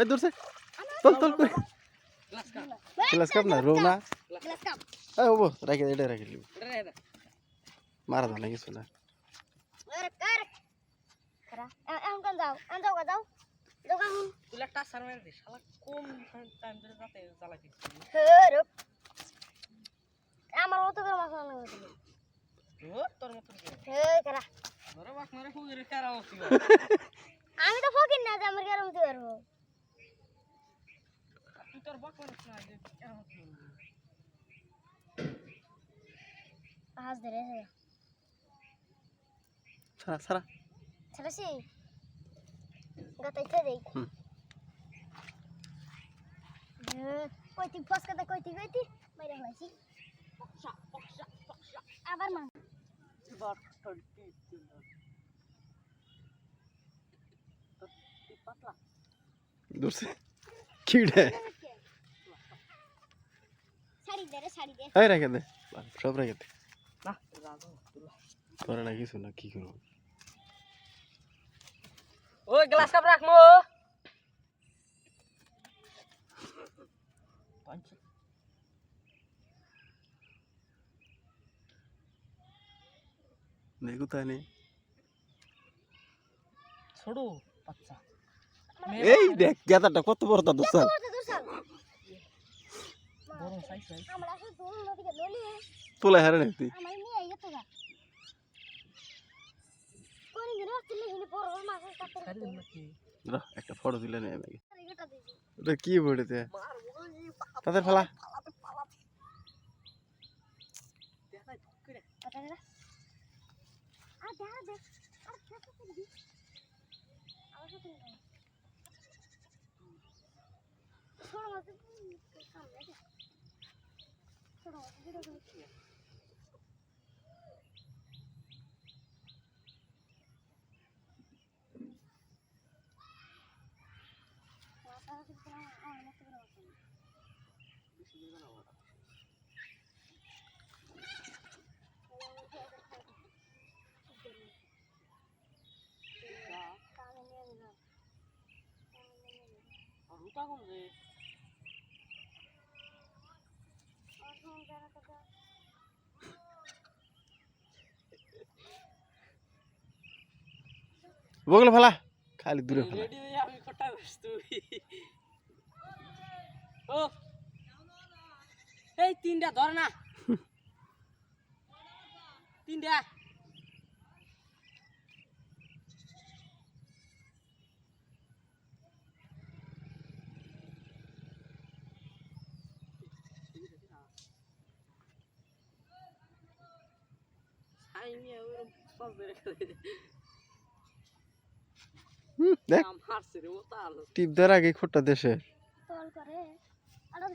এই দূরছে তোল তোল করে। গ্লাস কাপ না রো না। এই ওবো রাখি এটা রাখি লিব। মারা দাও কিছু না আরে কার করা। কান যাও আন যাও যাও দোকান তুই একটা সার মেরে দে শালা কোন টাইম ধরে রাতে চালাইছিস হেরো আমার মতো করে মাছ করে তোর মত হে করা ধরে বাক মারে ফুগিরে কারা তোর বাক মারিস না যে কারা হচ্ছিল হাস ধরে সারা সারা ছাড়াছি গাতাইতে দেই। হুম। কইতি ফসকাতে কইতি কইতি বাইরে হইছি আবার মা বাট টোটি পাতলা দূরছে কিড়ে শাড়ি দে রে শাড়ি দে এই রেখে দে। সব রেখে দে। করে না কিছু না কি করব? ওই গ্লাস কাপ রাখ মো দেখো নেই ছোড়ো বাচ্চা। এই দেখ গেদাটা কত বড় তা দোসাল করতে দোসাল বড় সাইজ সাইজ আমরা আসলে দূর নদীকে ললি তোলা হারে নাকি? র একটা ফটো তুলে নেই আমাকে। ওটা কি পড়েছে তাদের ফেলা। আচ্ছা ছোট মাছ সামনে দে ছোট মাছ বগলে ফেলা। খালি দূরে ফেলা। এই তিনটা ধর না। তিনটা। সাইনিয়া ওরম হুম, দেখ মারছে ও তাহলে টিপ দেওয়ার আগে খোট্টা দেশে। আদার